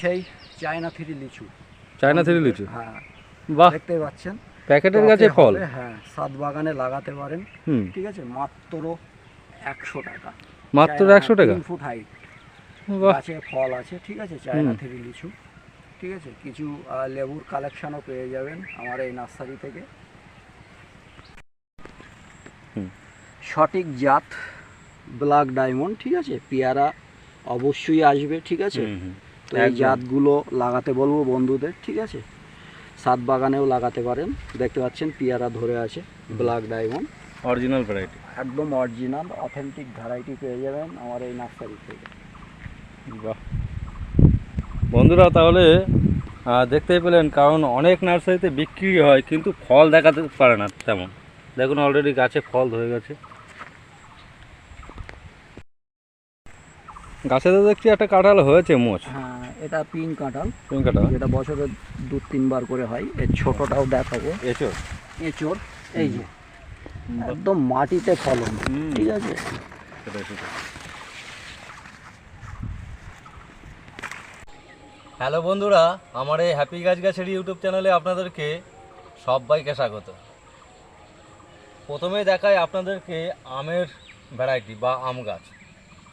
সেই China three লিচু। China three লিচু? হ্যাঁ। বাহ। দেখতে পাচ্ছেন। প্যাকেটের গাছে ফল? হ্যাঁ সাত বাগানে লাগাতে পারেন। ঠিক আছে মাত্র একশো টাকা। মাত্র একশো টাকা? ফুট হাইট গাছে ফল আছে ঠিক আছে চায়না থ্রি লিচু। ঠিক আছে কিছু লেবুর কালেকশনও পেয়ে যাবেন আমার এই নার্সারি থেকে। হুম। সঠিক জাত ব্ল্যাক ডায়মন্ড ঠিক আছে? পেয়ারা অবশ্যই আসবে ঠিক আছে। তো এই জাতগুলো লাগাতে বলব বন্ধুদের ঠিক আছে? সাত বাগানেও লাগাতে পারেন। দেখতে পাচ্ছেন পিয়ারা ধরে আছে ব্ল্যাক ডায়মন্ড অরিজিনাল ভ্যারাইটি একদম অরিজিনাল অথেন্টিক ভ্যারাইটি পেয়ে যাবেন আমার এই নার্সারি থেকে। বাহ। বন্ধুরা তাহলে দেখতেই পেলেন কারণ অনেক নার্সারিতে বিক্রি হয় কিন্তু ফল দেখাতে পারে না তেমন। দেখুন অলরেডি গাছে ফল ধরে গেছে। গাছে তো দেখছি একটা কাঁঠাল হয়েছে মোচ। হ্যাঁ এটা পিন কাঁঠাল। তুমি কাঁঠাল। যেটা বছরে দু তিনবার করে হয়। এর ছোটটাও দেখাবো। এসো এঁচড় এই যে। একদম মাটিতে ফলন। হুম। ঠিক আছে? হ্যালো বন্ধুরা আমার এই হ্যাপি গাছ গাছের ইউটিউব চ্যানেলে আপনাদেরকে সবাইকে স্বাগত। প্রথমে দেখায় আপনাদেরকে আমের ভ্যারাইটি বা আম গাছ।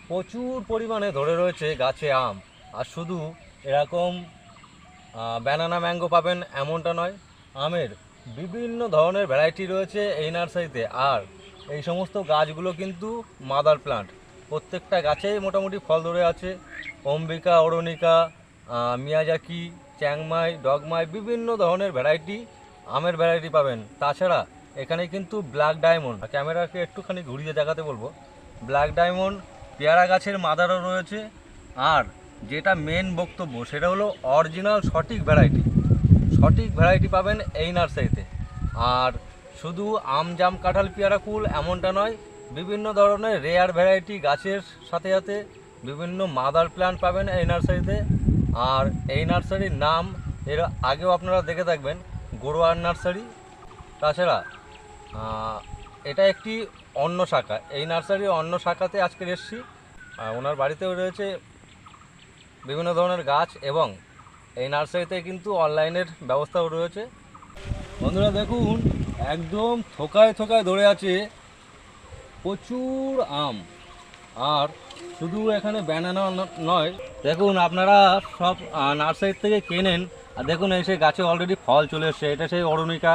প্রচুর পরিমাণে ধরে রয়েছে গাছে আম। আর শুধু এরকম ব্যানানা ম্যাঙ্গো পাবেন এমনটা নয়, আমের বিভিন্ন ধরনের ভ্যারাইটি রয়েছে এই নার্সারিতে। আর এই সমস্ত গাছগুলো কিন্তু মাদার প্লান্ট প্রত্যেকটা গাছেই মোটামুটি ফল ধরে আছে। অম্বিকা, অরণিকা মিয়াজাকি, চ্যাংমাই, ডগমাই, বিভিন্ন ধরনের ভ্যারাইটি আমের ভ্যারাইটি পাবেন। তাছাড়া এখানে কিন্তু ব্ল্যাক ডায়মন্ড ক্যামেরাকে একটুখানি ঘুরিয়ে দেখাতে বলব। ব্ল্যাক ডায়মন্ড পেয়ারা গাছের মাদারও রয়েছে। আর যেটা মেন বক্তব্য, সেটা হলো অরিজিনাল সঠিক ভ্যারাইটি সঠিক ভ্যারাইটি পাবেন এই নার্সারিতে আর শুধু আম, জাম, কাঁঠাল, পেয়ারা, কুল এমনটা নয়, বিভিন্ন ধরনের রেয়ার ভ্যারাইটি গাছের সাথে সাথে বিভিন্ন মাদার প্ল্যান্ট পাবেন এই নার্সারিতে আর এই নার্সারির নাম এর আগেও আপনারা দেখে থাকবেন গড়োয়ার নার্সারি তাছাড়া এটা একটি অন্য শাখা। এই নার্সারির অন্য শাখাতে আজকে এসেছি। ওনার বাড়িতেও রয়েছে বিভিন্ন ধরনের গাছ এবং এই নার্সারিতে কিন্তু অনলাইনের ব্যবস্থাও রয়েছে। বন্ধুরা দেখুন একদম থোকায় থোকায় ধরে আছে প্রচুর আম। আর শুধু এখানে ব্যানানা নয় দেখুন আপনারা সব নার্সারি থেকে কেনেন আর দেখুন এই সেই গাছে অলরেডি ফল চলে এসছে। এটা সেই অরুণিকা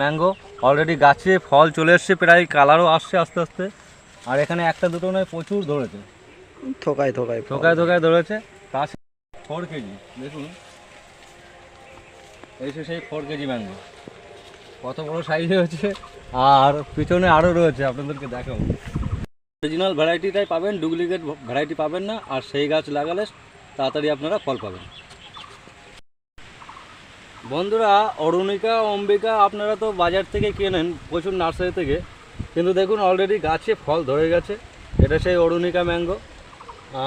ম্যাঙ্গো। অলরেডি গাছে ফল চলে এসছে প্রায় কালারও আসছে আস্তে আস্তে। আর এখানে একটা দুটো নয় প্রচুর ধরেছে। থোকায় থোকায় ফল। ঠোকায় ঠোকায় ধরেছে। ফোর কেজি, দেখুন। এই সেই ফোর কেজি ম্যাঙ্গো। কত বড় সাইজ হয়েছে আর পিছনে আরও রয়েছে, আপনাদেরকে দেখাবো। অরিজিনাল ভ্যারাইটিটাই পাবেন ডুপ্লিকেট ভ্যারাইটি পাবেন না, আর সেই গাছ লাগালে তাড়াতাড়ি আপনারা ফল পাবেন। বন্ধুরা, অরুণিকা, অম্বিকা, আপনারা তো বাজার থেকে কেনেন, প্রচুর নার্সারি থেকে, কিন্তু দেখুন অলরেডি গাছে ফল ধরে গেছে। এটা সেই অরুণিকা ম্যাঙ্গো,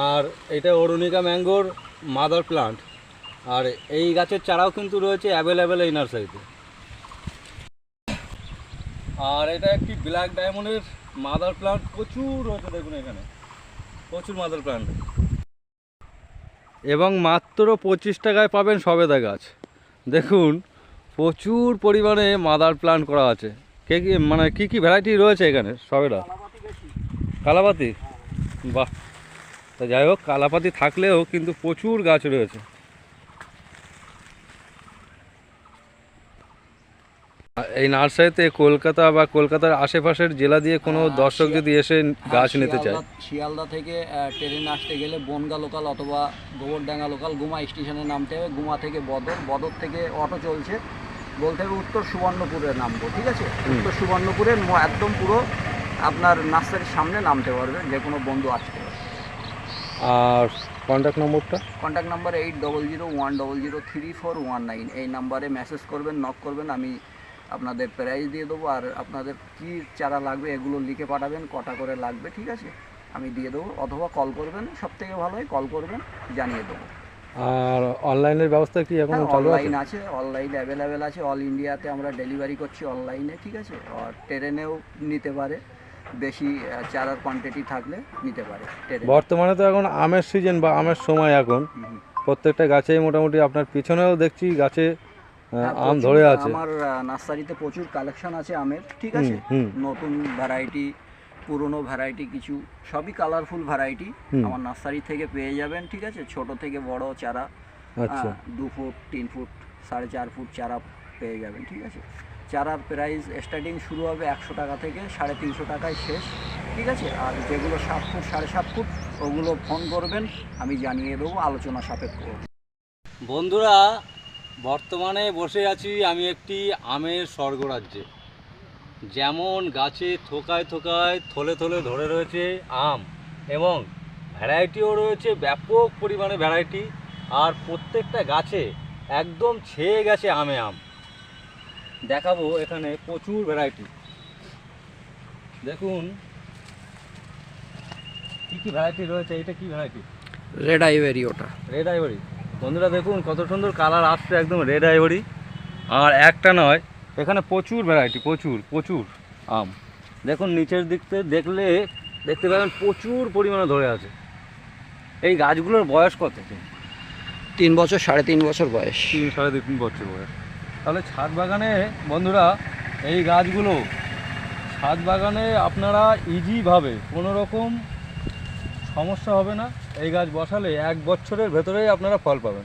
আর এটা অরুণিকা ম্যাঙ্গোর মাদার প্লান্ট। আর এই গাছের চারাও কিন্তু রয়েছে অ্যাভেলেবেল এই নার্সারিতে। আর এটা একটি ব্ল্যাক ডায়মন্ডের মাদার প্লান্ট। প্রচুর রয়েছে দেখুন এখানে। প্রচুর মাদার প্লান্ট। এবং মাত্র পঁচিশ টাকায় পাবেন সবেদা গাছ। দেখুন, প্রচুর পরিমাণে মাদার প্লান্ট করা আছে। কে কি মানে কি কি ভ্যারাইটি রয়েছে এখানে সবেদা। কালাপাতি বাহ। তা যাই হোক কালাপাতি থাকলেও কিন্তু প্রচুর গাছ রয়েছে। এই নার্সারিতে কলকাতা বা কলকাতার আশেপাশের জেলা দিয়ে কোনো হ্যাঁ, দর্শক যদি এসে গাছ হ্যাঁ, নিতে চায়। শিয়ালদা- থেকে ট্রেনে আসতে গেলে বনগা লোকাল অথবা গোবরডাঙ্গা লোকাল গুমা স্টেশনে নামতে হবে। গুমা থেকে বদর। বদর থেকে অটো চলছে। বলতে হবে উত্তর সুবর্ণপুরে নামবো ঠিক আছে? উত্তর সুবর্ণপুরে ম- একদম পুরো আপনার নার্সারির সামনে নামতে পারবে যে কোনো বন্ধু আসতে। আর কন্ট্যাক্ট নম্বরটা contact number eight double zero one double zero three four one nine এই নাম্বারে মেসেজ করবেন নক করবেন আমি আপনাদের প্রাইস দিয়ে দেবো আর আপনাদের কী চারা লাগবে এগুলো লিখে পাঠাবেন কটা করে লাগবে ঠিক আছে? আমি দিয়ে দেবো অথবা কল করবেন সব থেকে ভালো হয় কল করবেন জানিয়ে দেবো। আর অনলাইনের ব্যবস্থা কি এখন চালু অনলাইন আছে? অনলাইন অ্যাভেলেবেল আছে অল ইন্ডিয়াতে আমরা ডেলিভারি করছি অনলাইনে ঠিক আছে? আর ট্রেনেও নিতে পারে। বেশি চারার কোয়ান্টিটি থাকলে নিতে পারে বর্তমানে তো এখন আমের সিজন বা আমের সময় এখন। প্রত্যেকটা গাছেই মোটামুটি আপনার পিছনেও দেখছি গাছে হ্যাঁ, আম ধরে আছে। আমার নার্সারিতে প্রচুর কালেকশন আছে আমের ঠিক আছে। নতুন ভ্যারাইটি পুরনো ভ্যারাইটি কিছু সবই কালারফুল ভ্যারাইটি আমার নার্সারি থেকে পেয়ে যাবেন ঠিক আছে? ছোট থেকে বড় চারা আচ্ছা। দু ফুট তিন ফুট সাড়ে চার ফুট চারা পেয়ে যাবেন ঠিক আছে? চারার প্রাইস স্টার্টিং শুরু হবে একশো টাকা থেকে সাড়ে তিনশো টাকায় শেষ, ঠিক আছে? আর যেগুলো সাত ফুট, সাড়ে সাত ফুট, ওগুলো ফোন করবেন, আমি জানিয়ে দেবো, আলোচনা সাপেক্ষ। বন্ধুরা, বর্তমানে বসে আছি আমি একটি আমের স্বর্গরাজ্যে। যেমন গাছে থোকায় থোকায় থলে থলে ধরে রয়েছে আম এবং ভ্যারাইটিও রয়েছে, ব্যাপক পরিমাণে ভ্যারাইটি। আর প্রত্যেকটা গাছে একদম ছেয়ে গেছে আমে আম। দেখাবো এখানে প্রচুর ভ্যারাইটি দেখুন কী কী ভ্যারাইটি রয়েছে এটা কি ভ্যারাইটি রেড আইভেরি ওটা। রেড আইভরি বন্ধুরা দেখুন কত সুন্দর কালার আসছে একদম রেড আইভরি আর একটা নয় এখানে প্রচুর ভ্যারাইটি প্রচুর প্রচুর আম। দেখুন নিচের দিকতে দেখলে দেখতে পাবেন প্রচুর পরিমাণে ধরে আছে। এই গাছগুলোর বয়স কত? তিন বছর সাড়ে তিন বছর বয়স। তিন সাড়ে তিন বছর বয়স। তাহলে ছাদ বাগানে, বন্ধুরা, এই গাছগুলো, ছাদ বাগানে আপনারা ইজিভাবে কোনো রকম সমস্যা হবে না। এই গাছ বসালে এক বছরের ভেতরেই আপনারা ফল পাবেন।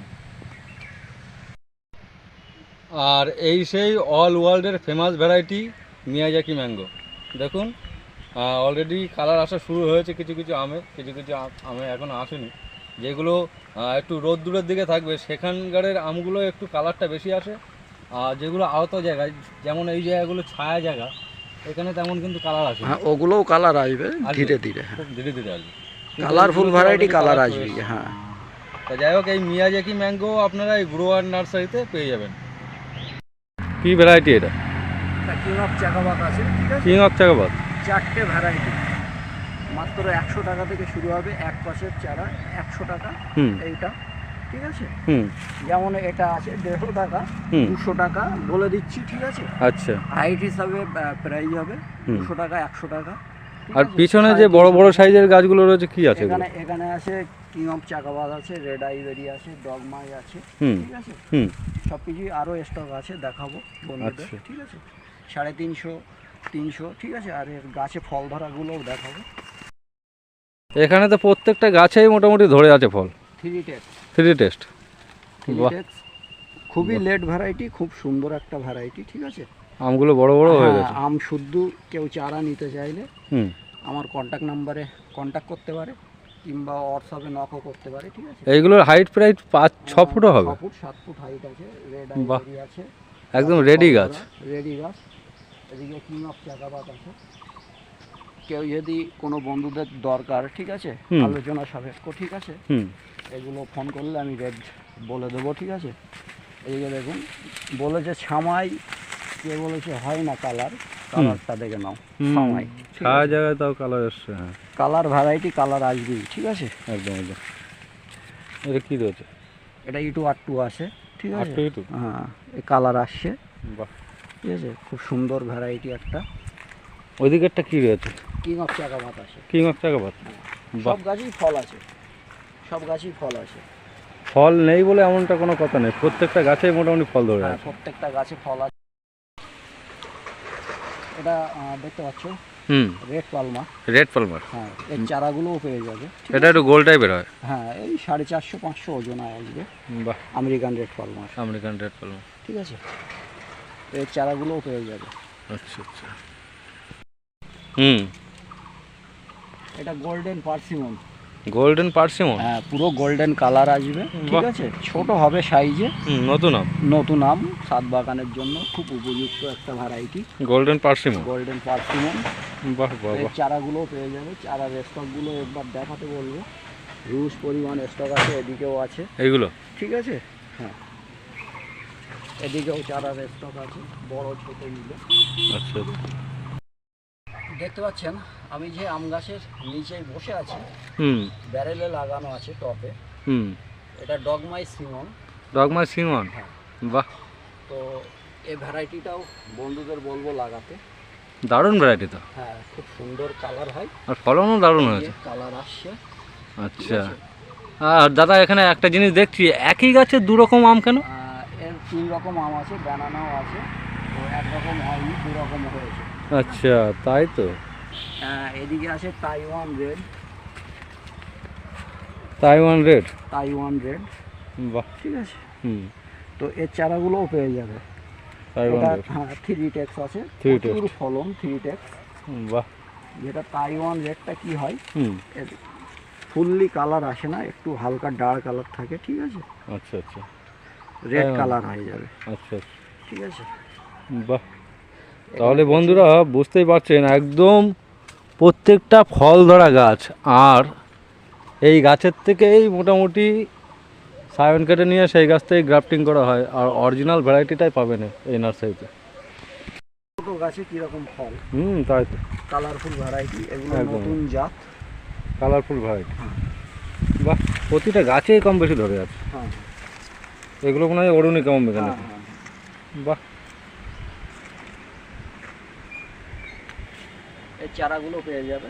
আর এই সেই অল ওয়ার্ল্ডের ফেমাস ভ্যারাইটি মিয়াজাকি ম্যাঙ্গো। দেখুন অলরেডি কালার আসা শুরু হয়েছে কিছু কিছু আমে, কিছু কিছু আম- এখনও আসেনি। যেগুলো একটু রোদ্দুরের দিকে থাকবে, সেখানকারের আমগুলো একটু কালারটা বেশি আসে। যেগুলো আহত জায়গায় যেমন এই জায়গাগুলো ছায়া জায়গা এখানে তেমন কিন্তু কালার আসে না। হ্যাঁ ওগুলোও কালার আসবে আসবে? ধীরে ধীরে ধীরে ধীরে আসবে। কালারফুল ভ্যারাইটি কালার আসবে হ্যাঁ। তা যাই হোক এই মিয়াজাকি ম্যাঙ্গো আপনারা এই গ্রোয়ার নার্সারিতে পেয়ে যাবেন। কি ভ্যারাইটি এটা? কিং অফ চাকাবাক আছে ঠিক আছে? কিং অফ চাকাবাদ চারটে ভ্যারাইটি মাত্র একশো টাকা থেকে শুরু হবে এক পাশের চারা একশো টাকা হুম। এইটা। ঠিক আছে? হুম। যেমন এটা আছে দেড়শো টাকা দুশো টাকা বলে দিচ্ছি ঠিক আছে? আচ্ছা। হাইট হিসাবে প্রাইস হবে। দুশো টাকা একশো টাকা আর পিছনে যে বড় বড় সাইজের গাছগুলো রয়েছে কি আছে এখানে এখানে আছে কিং অফ চাকাবাদ আছে রেড আইভেরি আছে ডগমাই আছে ঠিক আছে? হুম। সব কিছুই আরও স্টক আছে দেখাবো বন্ধুদের আচ্ছা। ঠিক আছে? সাড়ে তিনশো তিনশো ঠিক আছে? আর এর গাছে ফল ধরাগুলোও দেখাবো। এখানে তো প্রত্যেকটা গাছেই মোটামুটি ধরে আছে ফল। থ্রি টেক্স থ্রি টেস্ট? থ্রি বাহ। টেক্স খুবই লেট ভ্যারাইটি খুব সুন্দর একটা ভ্যারাইটি ঠিক আছে? আমগুলো বড় বড় হয়ে হ্যাঁ, গেছে। আম শুদ্ধ কেউ চারা নিতে চাইলে হুম। আমার কন্ট্যাক্ট নাম্বারে কন্ট্যাক্ট করতে পারে কিংবা হোয়াটসঅ্যাপে নকও করতে পারে ঠিক আছে? এইগুলোর হাইট প্রায় পাঁচ ছ ফুটও হবে। ছ ফুট সাত ফুট হাইট আছে রেড বাহ। আইভরি আছে। একদম রেডি গাছ। রেডি গাছ। এদিকে কিং অফ চাকাবাত আছে। কেউ যদি কোনো বন্ধুদের দরকার ঠিক আছে? আলোচনা সাপেক্ষ ঠিক আছে? এগুলো ফোন করলে আমি রেট বলে দেবো ঠিক আছে? এইদিকে দেখুন বলেছে ছামাই কে বলেছে হয় না কালার কালারটা দেখে নাও ছামাই ছায়া জায়গায় তাও কালার এসছে হ্যাঁ। কালার ভ্যারাইটি কালার আসবেই ঠিক আছে? একদম একদম। এটা কী রয়েছে? এটা ইটু আর টু আছে ঠিক আছে? হ্যাঁ এই কালার আসছে বাহ। ঠিক আছে? খুব সুন্দর ভ্যারাইটি একটা। ওই ওইদিকেরটা কী রয়েছে? কিং অফ চাকাবাত আছে। কিং অফ বাহ। সব গাছেই ফল আছে। সব গাছেই ফল আছে। ফল নেই বলে এমনটা কোনো কথা নেই। প্রত্যেকটা গাছেই মোটামুটি ফল ধরে হ্যাঁ আছে। প্রত্যেকটা গাছে ফল আছে। এটা দেখতে পাচ্ছ? হুম। রেড পালমা রেড পালমার হ্যাঁ এর চারাগুলোও পেয়ে যাবে। এটা একটু গোল টাইপের হয়। হ্যাঁ এই সাড়ে চারশো পাঁচশো ওজন হয় আসবে বাহ। American red Palmer American red Palmer ঠিক আছে? এর চারাগুলোও পেয়ে যাবে। আচ্ছা আচ্ছা। হুম। এটা গোল্ডেন পার্সিমন গোল্ডেন পার্সিমন হ্যাঁ পুরো গোল্ডেন কালার আসবে ঠিক আছে? ছোট হবে সাইজে হুম নতুন আম। নতুন আম সাত বাগানের জন্য খুব উপযুক্ত একটা variety golden persimmon golden persimmon বাহ বাহ চারাগুলোও পেয়ে যাবে। চারার স্টকগুলো একবার দেখাতে বলব। হিউজ পরিমাণ স্টক আছে এদিকেও আছে। এইগুলো ঠিক আছে? হ্যাঁ। এদিকেও চারার স্টক আছে বড় ছোট মিলে আচ্ছা। দেখতে পাচ্ছেন আমি যে আম গাছের নিচে বসে আছি হুম। ব্যারেলে লাগানো আছে টপে। হুম। এটা ডগমাই সিমন। ডগমাই সিমন? হ্যাঁ। বাহ। তো এই ভ্যারাইটিটাও বন্ধুদের বলব লাগাতে। দারুণ ভ্যারাইটি তো। হ্যাঁ খুব সুন্দর কালার হয়। আর ফলনও দারুণ হয়েছে। কালার আসছে। আচ্ছা। আর দাদা এখানে একটা জিনিস দেখছি একই গাছের দু রকম আম কেন? এর তিন রকম আম আছে ব্যানানাও আছে। তো একরকম হয়নি দু রকম হয়েছে। আচ্ছা তাই তো। এদিকে আছে Taiwan red Taiwan red Taiwan red বাহ। ঠিক আছে। হুম। তো এর চারাগুলোও পেয়ে যাবে। তাইওয়ান রেড হ্যাঁ থ্রি টেক্স আছে। Three প্রচুর ফলন থ্রি টেক্স বাহ। যেটা তাইওয়ান রেডটা কি হয়? হুম। ফুললি কালার আসে না একটু হালকা ডার্ক কালার থাকে ঠিক আছে? আচ্ছা আচ্ছা। রেড কালার হয়ে যাবে। আচ্ছা আচ্ছা। ঠিক আছে? বাহ। তাহলে বন্ধুরা বুঝতেই পারছেন একদম প্রত্যেকটা ফল ধরা গাছ। আর এই গাছের থেকেই মোটামুটি সায়ন কেটে নিয়ে সেই গাছ থেকে গ্রাফটিং করা হয়। আর অরিজিনাল ভ্যারাইটিটাই পাবেন এই নার্সারিতে। ছোটো গাছে কীরকম ফল? হুম তাই তো। কালারফুল ভ্যারাইটি এগুলো একদম। নতুন জাত। Colourful variety. বাহ প্রতিটা গাছেই কম বেশি ধরে আছে। হ্যাঁ। এগুলো মনে হয় অরুণী কম হ্যাঁ, এখানে হ্যাঁ। বাহ। চারাগুলো পেয়ে যাবে।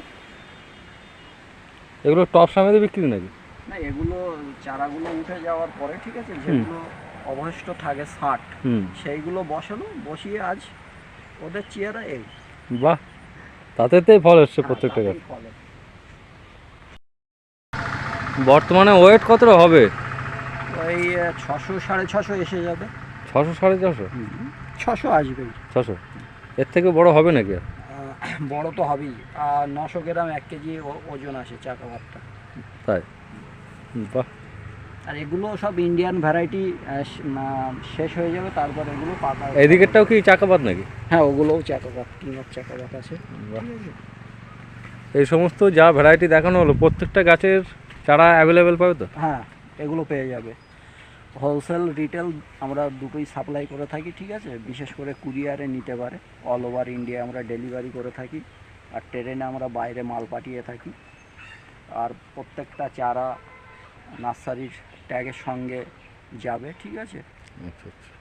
এগুলো টপ সামেতে বিক্রি নাকি? না এগুলো চারাগুলো উঠে যাওয়ার পরে ঠিক আছে যেগুলো অবশিষ্ট থাকে ষাট হুম। সেইগুলো বসানো বসিয়ে আজ ওদের চেয়ারা এই। বাহ তাতেতেই ফল এসছে হ্যাঁ, প্রত্যেকটা গাছ। বর্তমানে ওয়েট কতটা হবে? ওই ছশো সাড়ে ছশো এসে যাবে। ছশো সাড়ে ছশো? ছশো আসবে ছশো? এর থেকে বড় হবে নাকি আর? বড় তো হবেই। আর নশো গ্রাম এক কেজি ওজন আসে চাকা ভাতটা তাই? বাহ। আর এগুলো সব ইন্ডিয়ান ভ্যারাইটি শেষ হয়ে যাবে তারপর এগুলো পাকা এদিকেরটাও কি চাকাপাত নাকি? হ্যাঁ ওগুলোও চাকাপাত কিং অফ চাকাপাত আছে। এই সমস্ত যা ভ্যারাইটি দেখানো হলো প্রত্যেকটা গাছের চারা অ্যাভেলেবেল পাবে তো? হ্যাঁ এগুলো পেয়ে যাবে। হোলসেল রিটেল আমরা দুটোই সাপ্লাই করে থাকি, ঠিক আছে? বিশেষ করে কুরিয়ারে নিতে পারে। অল ওভার ইন্ডিয়া আমরা ডেলিভারি করে থাকি। আর ট্রেনে আমরা বাইরে মাল পাঠিয়ে থাকি। আর প্রত্যেকটা চারা নার্সারির ট্যাগের সঙ্গে যাবে, ঠিক আছে? আচ্ছা আচ্ছা।